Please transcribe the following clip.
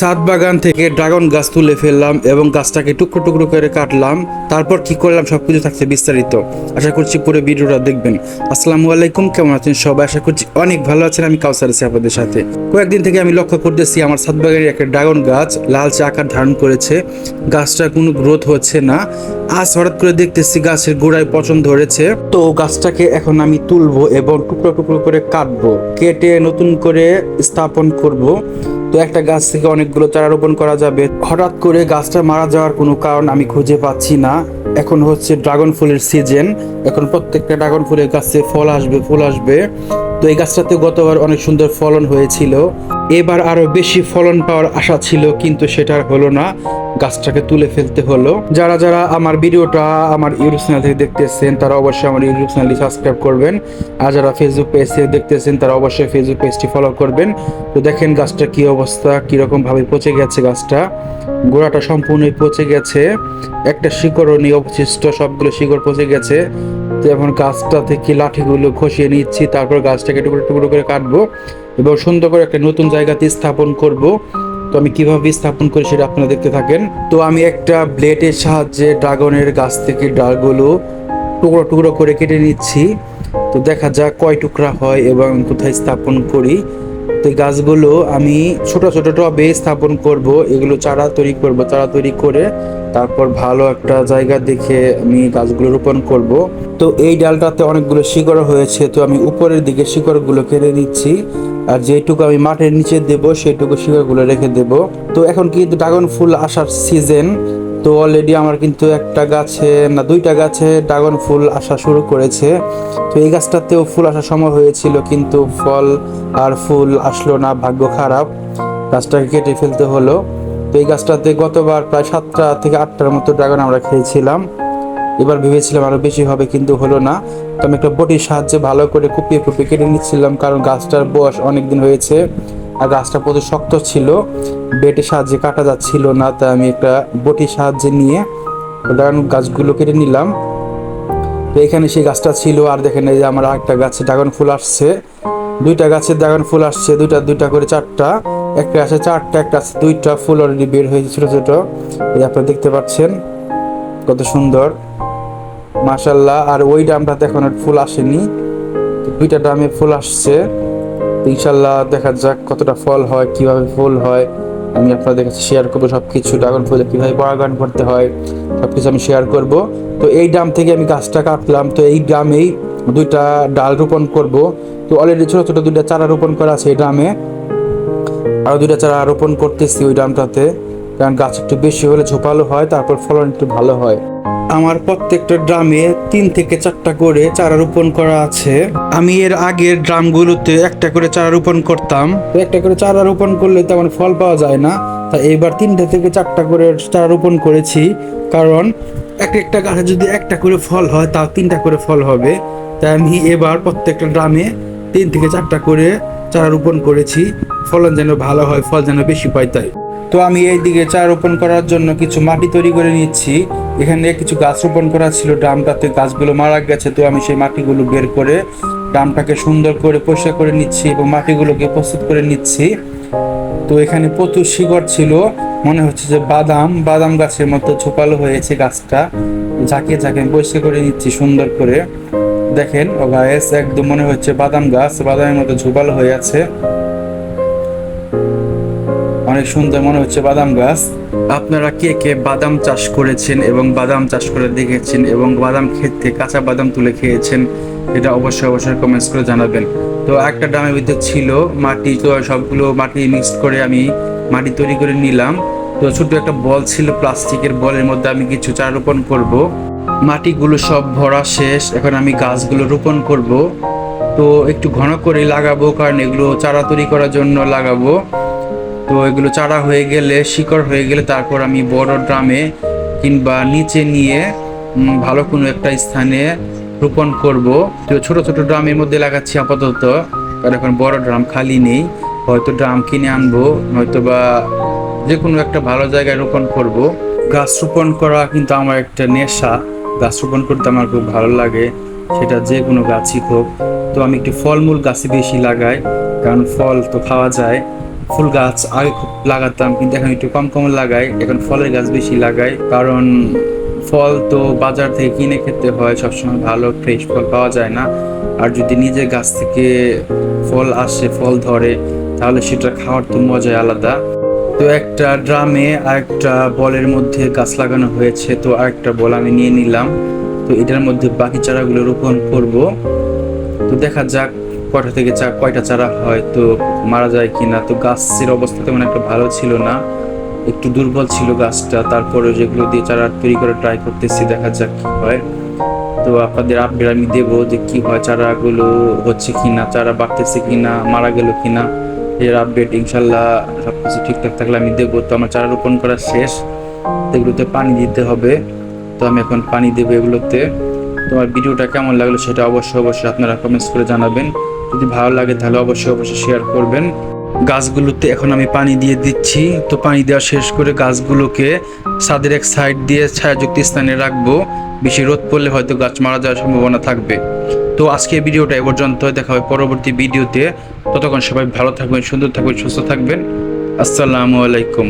সাত বাগান থেকে ড্রাগন গাছ তুলে ফেললাম এবং গাছটাকে টুকরো টুকরো করে কাটলাম। তারপর কি করলাম? সবকিছু থাকছে বিস্তারিত। আশা করছি পুরো ভিডিওটা দেখবেন। আসসালামু আলাইকুম, কেমন আছেন সবাই? আশা করছি অনেক ভালো আছেন, আমি কাউসার আছি আপনাদের সাথে। কয়েকদিন থেকে আমি লক্ষ্য করতেছি আমার সাত বাগানের একটা ড্রাগন গাছ লালচে আকার ধারণ করেছে। গাছটা কোনো গ্রোথ হচ্ছে না। আজ হঠাৎ করে দেখতেছি গাছের গোড়ায় পচন ধরেছে। তো গাছটাকে এখন আমি তুলবো এবং টুকরো টুকরো করে কাটবো, কেটে নতুন করে স্থাপন করব। তো একটা গাছ থেকে অনেকগুলো চারা রোপণ করা যাবে। হঠাৎ করে গাছটা মারা যাওয়ার কোনো কারণ আমি খুঁজে পাচ্ছি না। এখন হচ্ছে ড্রাগন ফুলের সিজন। এখন প্রত্যেকটা ড্রাগন ফুলের গাছে ফল আসবে, ফুল আসবে। এই গাছটাতে গতবার অনেক সুন্দর ফলন হয়েছিল। এবার আরও বেশি ফলন পাওয়ার আশা ছিল, কিন্তু সেটা হলো না। গাছটাকে তুলে ফেলতে হলো। যারা যারা আমার ভিডিওটা আমার ইউটিউব চ্যানেল থেকে দেখতেছেন, তারা অবশ্যই আমার ইউটিউব চ্যানেলটি সাবস্ক্রাইব করবেন। আর যারা ফেসবুক পেজ থেকে দেখতেছেন, তারা অবশ্যই ফেসবুক পেজটি ফলো করবেন। তো দেখেন গাছটা কি অবস্থা কীরকম ভাবে পচে গেছে গাছটা। গোড়াটা সম্পূর্ণই পচে গেছে। একটা শিকড়ও নেই, অবশিষ্ট সবগুলো শিকড় পচে গেছে। এখন গাছটা থেকে লাঠিগুলো খসিয়ে নিচ্ছি, তারপর গাছটাকে টুকরো টুকরো করে কাটবো এবং সুন্দর করে একটা নতুন জায়গাতে স্থাপন করব। তো আমি কীভাবে স্থাপন করি সেটা আপনারা দেখতে থাকেন। তো আমি একটা ব্লেডের সাহায্যে ড্রাগনের গাছ থেকে ডালগুলো টুকরো টুকরো করে কেটে নিচ্ছি। তো দেখা যাক কয় টুকরা হয় এবং কোথায় স্থাপন করি। তো গাছগুলো আমি ছোট ছোট টবে স্থাপন করব। এগুলো চারা তৈরি করব, চারা তৈরি করে তারপর ভালো একটা জায়গা দেখে আমি গাছগুলো রোপণ করব। তো এই ডালটাতে অনেকগুলো শিকড় হয়েছে, তো আমি উপরের দিকে শিকড়গুলো কেটে নিচ্ছি। আর যেটুকু আমি মাটির নিচে দেব সেইটুকু শিকড়গুলো রেখে দেব। তো এখন কিন্তু ড্রাগন ফুল আসার সিজন তো অলরেডি আমার কিন্তু একটা গাছে, না, দুইটা গাছে ড্রাগন ফুল আসা শুরু করেছে। তো এই গাছটাতেও ফুল আসার সময় হয়েছিল, কিন্তু ফল আর ফুল আসলো না, ভাগ্য খারাপ। গাছটাকে কেটে ফেলতে হলো। তো এই গাছটাতে গতবার প্রায় সাতটা থেকে আটটার মতো ড্রাগন আমরা খেয়েছিলাম। এবার ভেবেছিলাম আরও বেশি হবে, কিন্তু হলো না। তো আমি একটা বটির সাহায্যে ভালো করে কুপিয়ে কুপিয়ে কেটে নিচ্ছিলাম, কারণ গাছটার বয়স অনেক দিন হয়েছে। আর গাছটা প্রচুর শক্ত ছিল। বেটের সাহায্যে কাটা যাচ্ছিল না, তাই আমি একটা বটির সাহায্যে নিয়ে ড্রাগন গাছগুলো কেটে নিলাম। তো এখানে সেই গাছটা ছিল, আর দেখেন এই যে আমার একটা গাছে ড্রাগন ফুল আসছে। দুইটা গাছে ড্রাগন ফুল আসছে, দুইটা দুইটা করে চারটা। একটা আছে চারটা, একটা আছে দুইটা, ফুল অলরেডি বের হয়েছে ছোটো ছোটো। এই আপনারা দেখতে পাচ্ছেন, কত সুন্দর। মাশাল্লাহ আর ওই ডামটাতে এখন ফুল আসেনি। দুইটা ডামে ফুল আসছে। ইনশাল্লাহ দেখা যাক কতটা ফল হয়, কীভাবে ফুল হয়। আমি আপনাদের কাছে শেয়ার করব সব কিছু ড্রাগন ফুলে কীভাবে বাগান করতে হয় সব কিছু আমি শেয়ার করব। তো এই ড্রাম থেকে আমি গাছটা কাটলাম, তো এই ড্রামেই দুইটা ডাল রোপণ করব। তো অলরেডি ছোটো ছোটো দুইটা চারা রোপণ করা আছে এই ড্রামে। আরও দুইটা চারা রোপণ করতেছি ওই ড্রামটাতে, কারণ গাছ একটু বেশি হলে ঝোপালো হয়, তারপর ফলন একটু ভালো হয়। আমার প্রত্যেকটা ড্রামে তিন থেকে চারটা করে চারা রোপণ করা আছে। আমি এর আগের ড্রামগুলোতে একটা করে চারা রোপণ করতাম। একটা করে চারা রোপণ করলে তেমন ফল পাওয়া যায় না। তা এবার তিনটা থেকে চারটা করে চারা রোপণ করেছি। কারণ এক একটা গাছে যদি একটা করে ফল হয়, তাও তিনটা করে ফল হবে। তাই আমি এবার প্রত্যেকটা ড্রামে তিন থেকে চারটা করে চারা রোপণ করেছি। ফলন যেন ভালো হয়, ফল যেন বেশি পাই তাই। তো আমি এই দিকে চারা রোপণ করার জন্য কিছু মাটি তৈরি করে নিচ্ছি। এখানে কিছু গাছ রোপণ করা ছিল, ড্রামটাতে গাছগুলো মারা গেছে। তো আমি সেই মাটিগুলো বের করে ড্রামটাকে সুন্দর করে পরিষ্কার করে নিচ্ছি এবং মাটিগুলোকে প্রস্তুত করে নিচ্ছি। তো এখানে প্রচুর শিকড় ছিল। মনে হচ্ছে যে বাদাম বাদাম গাছের মতো ছোপালো হয়েছে গাছটা। ঝাঁকিয়ে আমি পরিষ্কার করে নিচ্ছি সুন্দর করে। দেখেন, ও গাছ, একদম মনে হচ্ছে বাদাম গাছ, বাদামের মতো ঝোপালো হয়ে আছে। অনেক সুন্দর মনে হচ্ছে বাদাম গাছ। আপনারা কে কে বাদাম চাষ করেছেন এবং বাদাম চাষ করে দেখেছেন এবং বাদাম খেতে কাঁচা বাদাম তুলে খেয়েছেন, এটা অবশ্যই অবশ্যই কমেন্টস করে জানাবেন। তো একটা ড্রামের ভিতরে ছিল, মাটি, তো সবগুলো মাটি মিক্স করে আমি মাটি তৈরি করে নিলাম। তো ছোট একটা বল ছিল, প্লাস্টিকের বলের মধ্যে আমি কিছু চারা রোপণ করব। মাটিগুলো সব ভরা শেষ, এখন আমি গাছগুলো রোপণ করব। তো একটু ঘন করে লাগাবো, কারণ এগুলো চারা তৈরি করার জন্য লাগাবো। তো এগুলো চারা হয়ে গেলে, শিকড় হয়ে গেলে তারপর আমি বড় ড্রামে কিংবা নিচে নিয়ে ভালো কোনো একটা স্থানে রোপণ করব। তো ছোট ছোট ড্রামের মধ্যে লাগাচ্ছি আপাতত, কারণ এখন বড় ড্রাম খালি নেই। হয়তো ড্রাম কিনে আনব নয়তো বা যে কোনো একটা ভালো জায়গায় রোপণ করব। গাছ রোপণ করা কিন্তু আমার একটা নেশা। গাছ রোপণ করতে আমার খুব ভালো লাগে, সেটা যে কোনো গাছই হোক। তো আমি একটু ফলমূল গাছই বেশি লাগাই, কারণ ফল তো খাওয়া যায়। ফুল গাছ আগে খুব লাগাতাম, কিন্তু এখন একটু কম কম লাগাই। এখন ফলের গাছ বেশি লাগাই, কারণ ফল তো বাজার থেকে কিনে খেতে হয়, সবসময় ভালো ফ্রেশ ফল পাওয়া যায় না। আর যদি নিজে গাছ থেকে ফল আসে, ফল ধরে, তাহলে সেটা খাওয়ার তো মজাই আলাদা। তো একটা ড্রামে আর একটা বলের মধ্যে গাছ লাগানো হয়েছে, তো আরেকটা বল আমি নিয়ে নিলাম। তো এটার মধ্যে বাকি চারাগুলো রোপণ করব। তো দেখা যাক কয়টা থেকে চা কয়টা চারা হয় তো মারা যায় কিনা, তো গাছের অবস্থা তেমন একটা ভালো ছিল না। একটু দুর্বল ছিল গাছটা তারপরে যেগুলো দিয়ে চারা তৈরি করে ট্রাই করতেছি, দেখা যাক কি হয়। তো আপনাদের আপডেট আমি দেবো যে কি হয়, চারাগুলো হচ্ছে কিনা, চারা বাড়তেছে কিনা, মারা গেল কিনা। এর আপডেট ইনশাল্লাহ সব কিছু ঠিকঠাক থাকলে আমি দেবো। তো আমার চারা রোপণ করা শেষ এগুলোতে পানি দিতে হবে। তো আমি এখন পানি দেবো এগুলোতে। তোমার ভিডিওটা কেমন লাগল সেটা অবশ্যই অবশ্যই আপনারা কমেন্টস করে জানাবেন। যদি ভালো লাগে তাহলে অবশ্যই অবশ্যই শেয়ার করবেন। গাছগুলোতে এখন আমি পানি দিয়ে দিচ্ছি। তো পানি দেওয়া শেষ করে গাছগুলোকে ছাদের এক সাইড দিয়ে ছায়াযুক্ত স্থানে রাখব। বেশি রোদ পড়লে হয়তো গাছ মারা যাওয়ার সম্ভাবনা থাকবে। তো আজকে ভিডিওটা এ পর্যন্ত। দেখা হবে পরবর্তী ভিডিওতে। ততক্ষণ সবাই ভালো থাকবেন, সুন্দর থাকবেন, সুস্থ থাকবেন। আসসালামু আলাইকুম।